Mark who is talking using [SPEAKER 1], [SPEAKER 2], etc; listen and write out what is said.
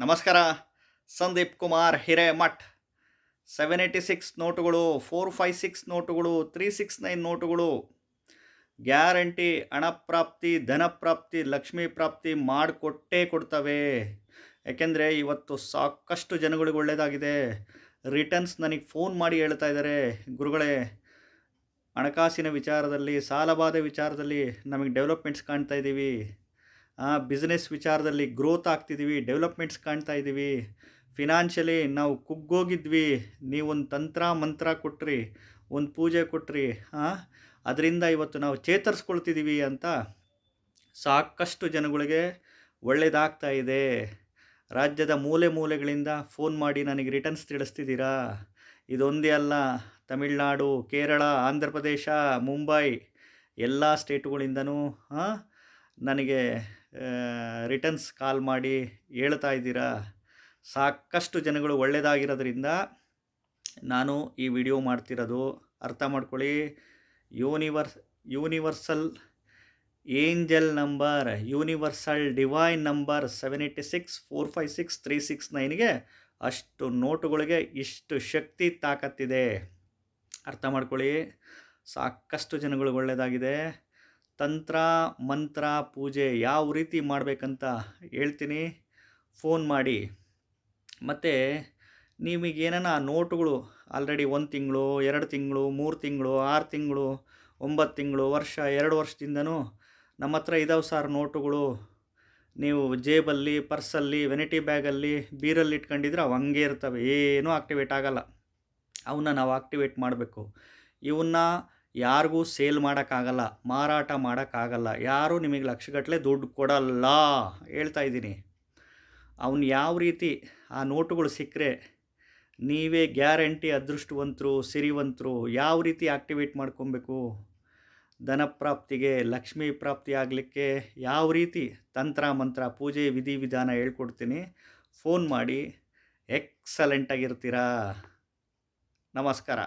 [SPEAKER 1] ನಮಸ್ಕಾರ. Sandeep Kumar Hiremath. Seven eighty six ನೋಟುಗಳು four five six ನೋಟುಗಳು ತ್ರೀ ಸಿಕ್ಸ್ ನೈನ್ ನೋಟುಗಳು. ಗ್ಯಾರಂಟಿ ಹಣಪ್ರಾಪ್ತಿ ಧನಪ್ರಾಪ್ತಿ ಲಕ್ಷ್ಮೀ ಪ್ರಾಪ್ತಿ ಮಾಡಿಕೊಟ್ಟೇ ಕೊಡ್ತವೆ. ಯಾಕೆಂದರೆ ಇವತ್ತು ಸಾಕಷ್ಟು ಜನಗಳಿಗೆ ಒಳ್ಳೆಯದಾಗಿದೆ ರಿಟರ್ನ್ಸ್ ನನಗೆ ಫೋನ್ ಮಾಡಿ ಹೇಳ್ತಾ ಇದ್ದಾರೆ. ಗುರುಗಳೇ, ಹಣಕಾಸಿನ ವಿಚಾರದಲ್ಲಿ ಸಾಲಬಾಧೆ ವಿಚಾರದಲ್ಲಿ ನಮಗೆ ಡೆವಲಪ್ಮೆಂಟ್ಸ್ ಕಾಣ್ತಾ ಇದ್ದೀವಿ. ಬಿಸ್ನೆಸ್ ವಿಚಾರದಲ್ಲಿ ಗ್ರೋತ್ ಆಗ್ತಿದ್ದೀವಿ ಡೆವಲಪ್ಮೆಂಟ್ಸ್ ಕಾಣ್ತಾ ಇದ್ದೀವಿ ಫಿನಾನ್ಷಿಯಲಿ ನಾವು ಕುಗ್ಗೋಗಿದ್ವಿ. ನೀವೊಂದು ತಂತ್ರ, ಮಂತ್ರ ಕೊಟ್ರಿ, ಒಂದು ಪೂಜೆ ಕೊಟ್ರಿ ಅದರಿಂದ ಇವತ್ತು ನಾವು ಚೇತರಿಸ್ಕೊಳ್ತಿದ್ದೀವಿ ಅಂತ ಸಾಕಷ್ಟು ಜನಗಳಿಗೆ ಒಳ್ಳೆಯದಾಗ್ತಾ ಇದೆ. ರಾಜ್ಯದ ಮೂಲೆ ಮೂಲೆಗಳಿಂದ ಫೋನ್ ಮಾಡಿ ನನಗೆ ರಿಟರ್ನ್ಸ್ ತಿಳಿಸ್ತಿದ್ದೀರಾ? ಇದೊಂದೇ ಅಲ್ಲ, ತಮಿಳುನಾಡು, ಕೇರಳ ಆಂಧ್ರ ಪ್ರದೇಶ ಮುಂಬೈ, ಎಲ್ಲ ಸ್ಟೇಟುಗಳಿಂದನೂ ನನಗೆ ರಿಟರ್ನ್ಸ್ ಕಾಲ್ ಮಾಡಿ ಹೇಳ್ತಾ ಇದ್ದೀರಾ? ಸಾಕಷ್ಟು ಜನಗಳು ಒಳ್ಳೆಯದಾಗಿರೋದ್ರಿಂದ ನಾನು ಈ ವಿಡಿಯೋ ಮಾಡ್ತಿರೋದು ಅರ್ಥ ಮಾಡ್ಕೊಳ್ಳಿ. Universe universal angel number universal divine number seven eighty six four five six three six ನೈನ್ಗೆ ಅಷ್ಟು ನೋಟುಗಳಿಗೆ ಇಷ್ಟು ಶಕ್ತಿ ತಾಕತ್ತಿದೆ. ಅರ್ಥ ಮಾಡ್ಕೊಳ್ಳಿ. ಸಾಕಷ್ಟು ಜನಗಳು ಒಳ್ಳೆಯದಾಗಿದೆ ತಂತ್ರ, ಮಂತ್ರ, ಪೂಜೆ ಯಾವ ರೀತಿ ಮಾಡಬೇಕಂತ ಹೇಳ್ತೀನಿ. ಫೋನ್ ಮಾಡಿ. ಮತ್ತು ನಿಮಗೇನ ನೋಟುಗಳು ಆಲ್ರೆಡಿ ಒಂದು ತಿಂಗಳು, ಎರಡು ತಿಂಗಳು, ಮೂರು ತಿಂಗಳು, ಆರು ತಿಂಗಳು, ಒಂಬತ್ತು ತಿಂಗಳು, ವರ್ಷ, ಎರಡು ವರ್ಷದಿಂದನೂ ನಮ್ಮ ಹತ್ರ ಇದಾವೆ ಸರ್ ನೋಟುಗಳು. ನೀವು ಜೇಬಲ್ಲಿ, ಪರ್ಸಲ್ಲಿ ವೆನಿಟಿ ಬ್ಯಾಗಲ್ಲಿ ಬೀರಲ್ಲಿ ಇಟ್ಕೊಂಡಿದ್ರೆ ಅವು ಹಂಗೆ ಇರ್ತವೆ. ಏನೂ ಆಕ್ಟಿವೇಟ್ ಆಗಲ್ಲ. ಅವನ್ನ ನಾವು ಆಕ್ಟಿವೇಟ್ ಮಾಡಬೇಕು. ಇವನ್ನ ಯಾರಿಗೂ ಸೇಲ್ ಮಾಡೋಕ್ಕಾಗಲ್ಲ, ಮಾರಾಟ ಮಾಡೋಕ್ಕಾಗಲ್ಲ, ಯಾರೂ ನಿಮಗೆ ಲಕ್ಷಗಟ್ಟಲೆ ದುಡ್ಡು ಕೊಡಲ್ಲ ಹೇಳ್ತಾ ಇದ್ದೀನಿ. ಅವನು ಯಾವ ರೀತಿ ಆ ನೋಟುಗಳು ಸಿಕ್ಕರೆ ನೀವೇ ಗ್ಯಾರಂಟಿ ಅದೃಷ್ಟವಂತರು, ಸಿರಿವಂತರು ಯಾವ ರೀತಿ ಆಕ್ಟಿವೇಟ್ ಮಾಡ್ಕೊಬೇಕು? ಧನಪ್ರಾಪ್ತಿಗೆ ಲಕ್ಷ್ಮೀ ಪ್ರಾಪ್ತಿ ಆಗಲಿಕ್ಕೆ ಯಾವ ರೀತಿ ತಂತ್ರ, ಮಂತ್ರ, ಪೂಜೆ, ವಿಧಿ, ವಿಧಾನ ಹೇಳ್ಕೊಡ್ತೀನಿ. ಫೋನ್ ಮಾಡಿ, ಎಕ್ಸಲೆಂಟಾಗಿರ್ತೀರಾ? ನಮಸ್ಕಾರ.